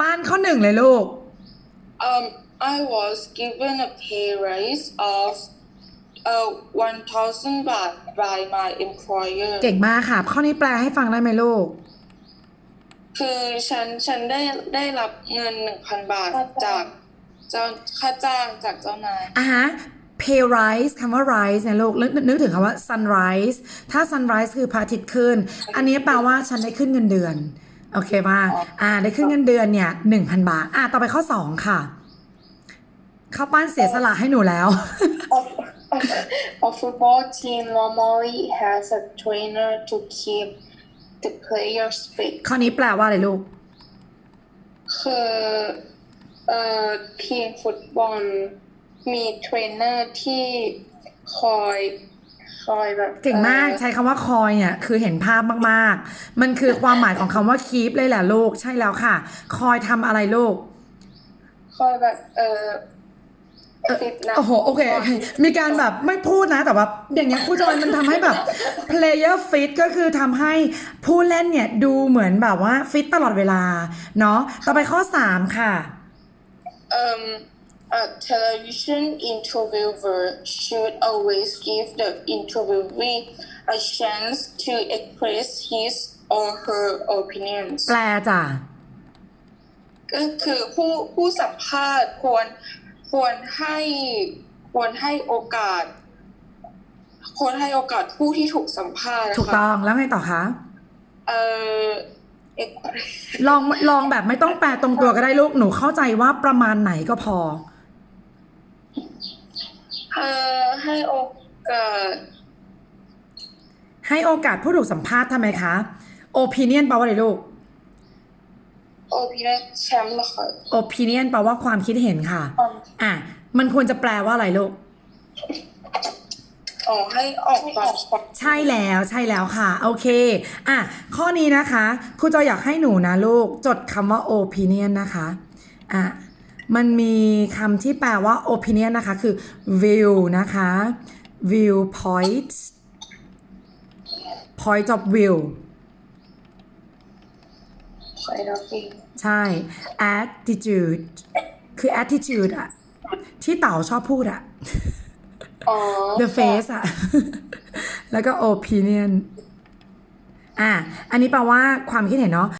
ป้านข้อหนึ่งเลยลูก Um, I was given a pay raise of uh, 1,000 baht by my employer. เก่งมากค่ะ ข้อนี้แปลให้ฟังได้ไหมลูก คือฉันฉันได้ได้รับเงิน 1,000 บาทจากเจ้าค่าจ้างจากเจ้านายอะฮะ pay rise คำว่า rise เนี่ยลูกนึกนึกถึงคำว่า sunrise ถ้า sunrise คือพระอาทิตย์ขึ้น อันนี้แปลว่าฉันได้ขึ้นเงินเดือน โอเคป่ะอ่า ได้ขึ้นเงินเดือนเนี่ยหนึ่งพันบาท อะต่อไปข้อสองค่ะข้าวปั้นเสียสละให้หนูแล้ว A football team normally has a trainer to keep the players fit. ข้อนี้แปลว่าอะไรลูก คือเอ่อทีมฟุตบอลมีเทรนเนอร์ที่คอย คอยแบบเก่งมากอ่อใช้คำว่าคอยเนี่ยคือเห็นภาพมากๆ มันคือความหมายของคำว่า keep เลยแหละลูกใช่แล้วค่ะ คอยทำอะไรลูก คอยแบบ เออเอ่อฟิตนะโอ้โหโอเคโอเค มีการแบบไม่พูดนะ แต่ว่าอย่างเงี้ยครูจอยมันทำให้แบบ player fit ก็คือทำให้ผู้เล่นเนี่ยดูเหมือนแบบว่าฟิตตลอดเวลา เนาะต่อไปข้อ3ค่ะ Um, a television interviewer should always give the interviewee a chance to express his or her opinions. แปลจ้ะก็คือผู้ผู้สัมภาษณ์ควรควรให้ควรให้โอกาส ควรให้โอกาสผู้ที่ถูกสัมภาษณ์นะถูกคะต้องแล้วไงต่อคะเอ่อลองลองแบบไม่ต้องแปลตรงตัวก็ได้ลูกหนูเข้าใจว่าประมาณไหนก็พอ เอ่อให้โอกาส ให้โอกาสผู้ถูกสัมภาษณ์ทำไมคะ opinion แปลว่าอะไรลูก โอพีเนแชมป์นะคะ opinion แปลว่าความคิดเห็นค่ะ อะ มันควรจะแปลว่าอะไรลูกอ๋อให้ออกความคิดใช่แล้วใช่แล้วค่ะ โอเค อะ ข้อนี้นะคะครูจอยอยากให้หนูนะลูก จดคำว่า opinion นะคะ อะ มันมีคำที่แปลว่า opinion นะคะ คือ view นะคะ view point point of view คอยเราเองใช่ attitude คือ attitude อะที่เต่าชอบพูดอะอ๋อ the face อะแล้วก็ opinion อะ อันนี้แปลว่าความคิดเห็นเนาะ